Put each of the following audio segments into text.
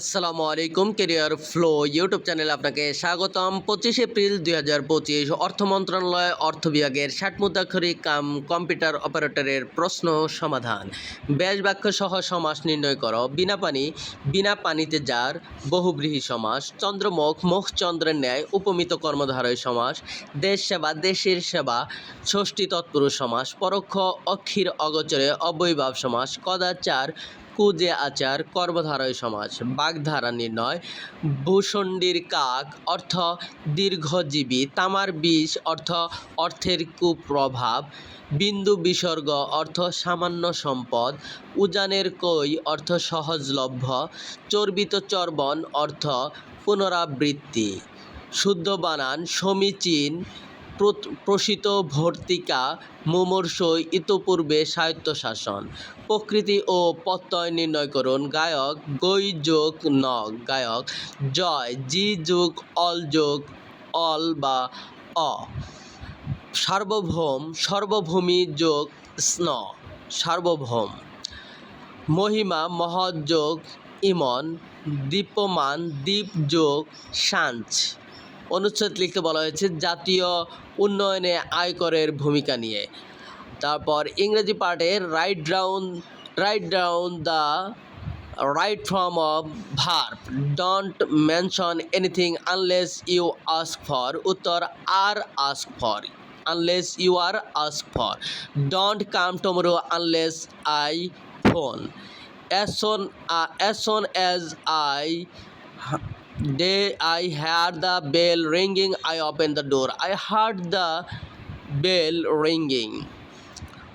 আসসালামু আলাইকুম career flow YouTube চ্যানেলে আপনাকে স্বাগতম। পঁচিশ এপ্রিল দুই হাজার পঁচিশ, অর্থ মন্ত্রণালয়, অর্থ বিভাগের ষাট মুদ্রাক্ষরিক কাম, কম্পিউটার অপারেটরের প্রশ্ন সমাধান। ব্যাস বাক্য সহ সমাস নির্ণয় করো। বিনা পানি, বিনা পানিতে যার বহুব্রীহি সমাস, চন্দ্রমুখ, মুখ চন্দ্রের ন্যায়, উপমিত কর্মধারয় সমাস, দেশ সেবা, দেশের সেবা, ষষ্ঠী তৎপুরুষ সমাস, পরোক্ষ অক্ষীর অগোচরে অবৈভাব সমাস, কদাচার কুজে আচার, কর্মধারয় সমাজ, বাগধারা নির্ণয়, ভূষণ্ডির কাক, অর্থ দীর্ঘজীবী, তামার বিষ, অর্থ অর্থের কুপ্রভাব, বিন্দু বিসর্গ, অর্থ সামান্য সম্পদ, উজানের কই, অর্থ সহজলভ্য, চর্বিত চর্বণ, অর্থ পুনরাবৃত্তি, শুদ্ধ বানান, সমীচীন প্রসিত ভর্তিকা মুমূর্ষ ইতপূর্বে স্বায়ত্তশাসন। প্রকৃতি ও প্রত্যয় নির্ণয়করণ গায়ক গৈ যোগ নগ। গায়ক জয়। জি যোগ অল যোগ অল বা অ। সার্বভৌম, সর্বভূমি যোগ, স্ন। সার্বভৌম। মহিমা মহৎ যোগ ইমন। দীপ্যমান দ্বীপ যোগ সাঞ্চ। অনুচ্ছেদ লিখতে বলা হয়েছে জাতীয় উন্নয়নে আয়করের ভূমিকা নিয়ে। তারপর ইংরেজি পার্টে write down write down the right form of verb don't mention anything unless you ask for উত্তর আর ask for unless you are ask for don't come tomorrow unless I phone as soon uh, as as I day I heard the bell ringing I opened the door I heard the bell ringing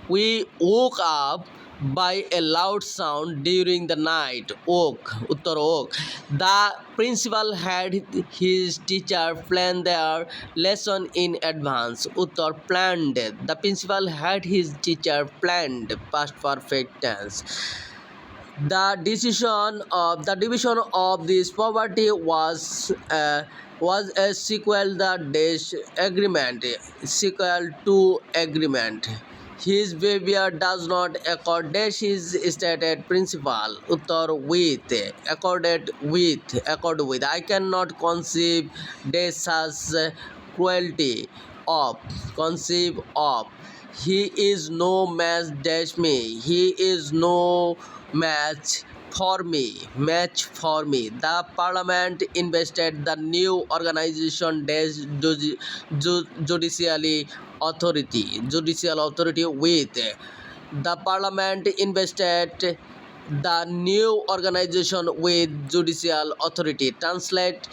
we woke up by a loud sound during the night Oak, uttar woke the principal had his teacher plan their lesson in advance uttar planned the principal had his teacher planned past perfect tense the decision of the division of this property was uh, was a sequel the dash agreement sequel to agreement his behavior does not accord dash his stated principle uttar with accorded with accord with i cannot conceive dash such cruelty of conceive of he is no match dash me he is no match for me match for me the parliament invested the new organization dash ju- ju- judicially authority judicial authority with the parliament invested the new organization with judicial authority translate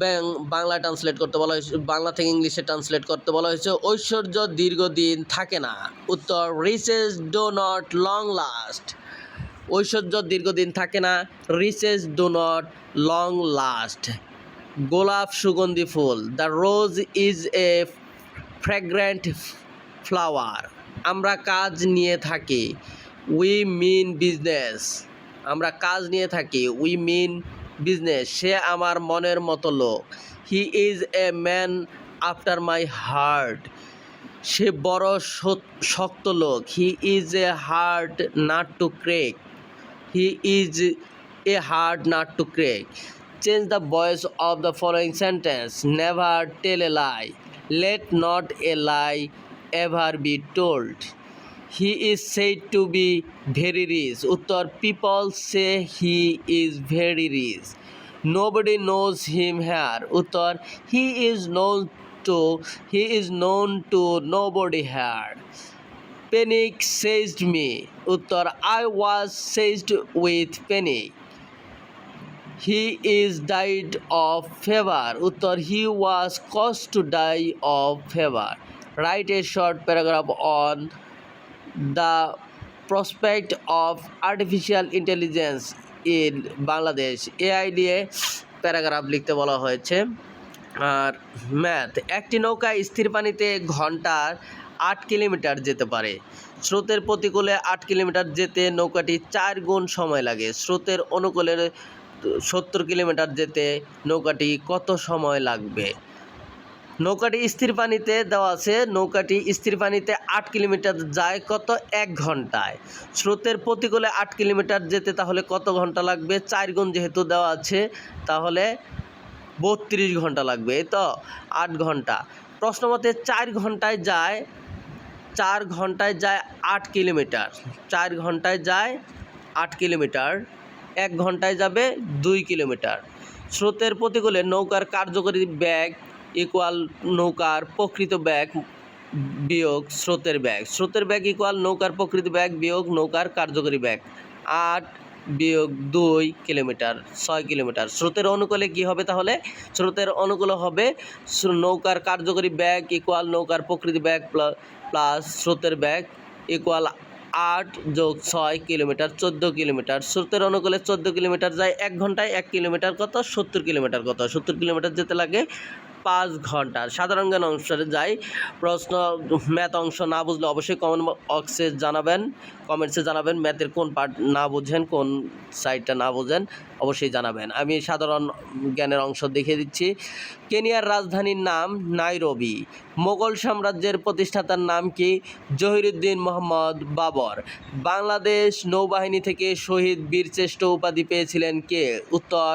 ব্যাং, Bangla translate করতে বলা হয়েছে, বাংলা থেকে ইংলিশে translate করতে বলা হয়েছে, ঐশ্বর্য দীর্ঘদিন থাকে না। উত্তর riches do not long last ঐশ্বর্য দীর্ঘদিন থাকে না riches do not long last গোলাপ সুগন্ধি ফুল the rose is a fragrant flower আমরা কাজ নিয়ে থাকি উই মিন বিজনেস আমরা কাজ নিয়ে থাকি উই মিন বিজনেস সে আমার মনের মতো লোক। He is a man after my heart সে বড় শক্ত লোক। He is a hard nut to crack he is a hard nut to crack change the voice of the following sentence never tell a lie let not a lie ever be told he is said to be very rich উত্তর people say he is very rich nobody knows him here উত্তর he is known to he is known to nobody here Panic seized me. Uttar, I was seized with panic. He is died of fever. Uttar, he was caused to die of fever. Write a short paragraph on the prospect of artificial intelligence in Bangladesh. A I দিয়ে paragraph লিখতে বলা হয়েছে। আর math, একটি নৌকা স্থির পানিতে ঘণ্টার আট কিলোমিটার যেতে পারে। স্রোতের প্রতিকূলে আট কিলোমিটার যেতে নৌকাটি চার গুণ সময় লাগে। স্রোতের অনুকূলে সত্তর কিলোমিটার যেতে নৌকাটি কত সময় লাগবে? নৌকাটি স্থির পানিতে দেওয়া আছে। নৌকাটি স্থির পানিতে আট কিলোমিটার যায় কত? এক ঘন্টায়। স্রোতের প্রতিকূলে আট কিলোমিটার যেতে তাহলে কত ঘণ্টা লাগবে? চার গুণ যেহেতু দেওয়া আছে, তাহলে বত্রিশ ঘণ্টা লাগবে, এই তো? আট ঘণ্টা। প্রশ্ন মতে চার ঘন্টায় যায়, চার ঘন্টায় যায় আট কিলোমিটার। চার ঘন্টায় যায় আট কিলোমিটার। এক ঘন্টায় যাবে দুই কিলোমিটার। স্রোতের প্রতিকূলে নৌকার কার্যকরী ব্যাগ ইকুয়াল নৌকার প্রকৃত ব্যাগ বিয়োগ স্রোতের ব্যাগ। স্রোতের ব্যাগ ইকুয়াল নৌকার প্রকৃত ব্যাগ বিয়োগ নৌকার কার্যকরী ব্যাগ। আট বিয়োগ দুই কিলোমিটার, ছয় কিলোমিটার। স্রোতের অনুকূলে কি হবে তাহলে? স্রোতের অনুকূলে হবে নৌকার কার্যকরী ব্যাগ ইকুয়াল নৌকার প্রকৃতি ব্যাগ প্লাস স্রোতের ব্যাগ ইকুয়াল আট যোগ ছয় কিলোমিটার, চোদ্দ কিলোমিটার। স্রোতের অনুকূলে চোদ্দ কিলোমিটার যায় এক ঘন্টায় এক কিলোমিটার কত? সত্তর কিলোমিটার কত? সত্তর কিলোমিটার যেতে লাগে পাঁচ ঘণ্টা। সাধারণ জ্ঞান অংশে যাই, প্রশ্ন ম্যাথ অংশ না বুঝলে অবশ্যই কমেন্ট বক্সে জানাবেন কমেন্টসে জানাবেন ম্যাথের কোন পার্ট না বুঝেন, কোন সাইডটা না বুঝেন, অবশ্যই জানাবেন। আমি সাধারণ জ্ঞানের অংশ দেখিয়ে দিচ্ছি। কেনিয়ার রাজধানীর নাম নাইরবি। মোগল সাম্রাজ্যের প্রতিষ্ঠাতার নাম কি? জহিরুদ্দিন মোহাম্মদ বাবর। বাংলাদেশ নৌবাহিনী থেকে শহীদ বীরশ্রেষ্ঠ উপাধি পেয়েছিলেন কে? উত্তর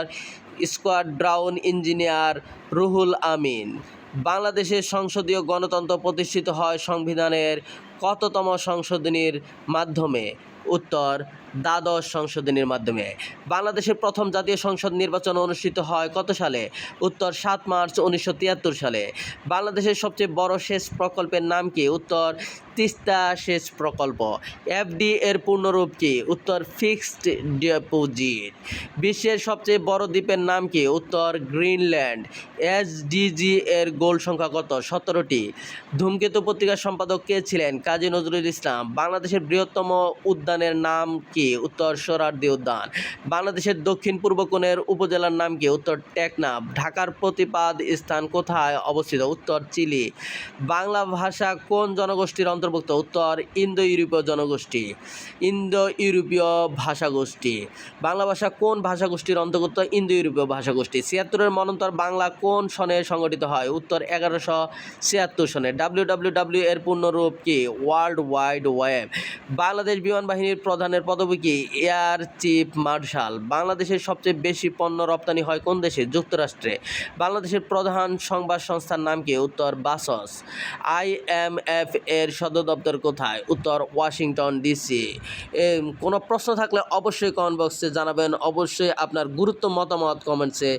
স্কোয়াড্রাউন ইঞ্জিনিয়ার রুহুল আমিন। বাংলাদেশের সংসদীয় গণতন্ত্র প্রতিষ্ঠিত হয় সংবিধানের কততম সংশোধনীর মাধ্যমে? উত্তর দ্বাদশ সংশোধনীর মাধ্যমে। বাংলাদেশের প্রথম জাতীয় সংসদ নির্বাচন অনুষ্ঠিত হয় কত সালে? উত্তর সাত মার্চ উনিশশো তিয়াত্তর সালে। বাংলাদেশের সবচেয়ে বড় সেচ প্রকল্পের নাম কি? উত্তর, তিস্তা সেচ প্রকল্প। এফডি এর পূর্ণরূপ কি? উত্তর, ফিক্সড ডিপোজিট। বিশ্বের সবচেয়ে বড় দ্বীপের নাম কি? উত্তর, গ্রিনল্যান্ড। এসডিজি এর গোল সংখ্যা কত? সতেরোটি। ধূমকেতু পত্রিকার সম্পাদক কে ছিলেন? কাজী নজরুল ইসলাম। বাংলাদেশের বৃহত্তম উদ্যানের নাম কি? উত্তর সোহরাওয়ার্দী উদ্যান বাংলাদেশের দক্ষিণ পূর্ব কোণের উপজেলার নাম কি? উত্তর টেকনাফ। ঢাকার প্রতিপাদ স্থান কোথায় অবস্থিত? উত্তর চিলি। বাংলা ভাষা কোন জনগোষ্ঠীর অন্তর্ভুক্ত? উত্তর ইন্দো ইউরোপীয় জনগোষ্ঠী। ইন্দো ইউরোপীয় ভাষাগোষ্ঠী। বাংলা ভাষা কোন ভাষাগোষ্ঠীর অন্তর্ভুক্ত? ইন্দো ইউরোপীয় ভাষাগোষ্ঠী। ছিয়াত্তরের মনন্তর বাংলা কোন সনে সংগঠিত হয়? উত্তর এগারোশো ছিয়াত্তর সনে। ডাব্লিউ ডাব্লিউ ডাব্লিউ এর পূর্ণরূপ কি? World wide web. বাংলাদেশ বিমান বাহিনীর প্রধানের পদবী কি এয়ার চিফ মার্শাল, বাংলাদেশের সবচেয়ে বেশি পণ্য রপ্তানি হয় কোন দেশে? যুক্তরাষ্ট্রে। বাংলাদেশের প্রধান সংবাদ সংস্থার নাম কি? উত্তর বাসস। আইএমএফ এর সদর দপ্তর কোথায়? উত্তর ওয়াশিংটন ডিসি। কোনো প্রশ্ন থাকলে অবশ্যই কমেন্ট বক্সে জানাবেন। অবশ্যই আপনার গুরুত্ব মতামত কমেন্টসে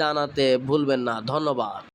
জানাতে ভুলবেন না। ধন্যবাদ।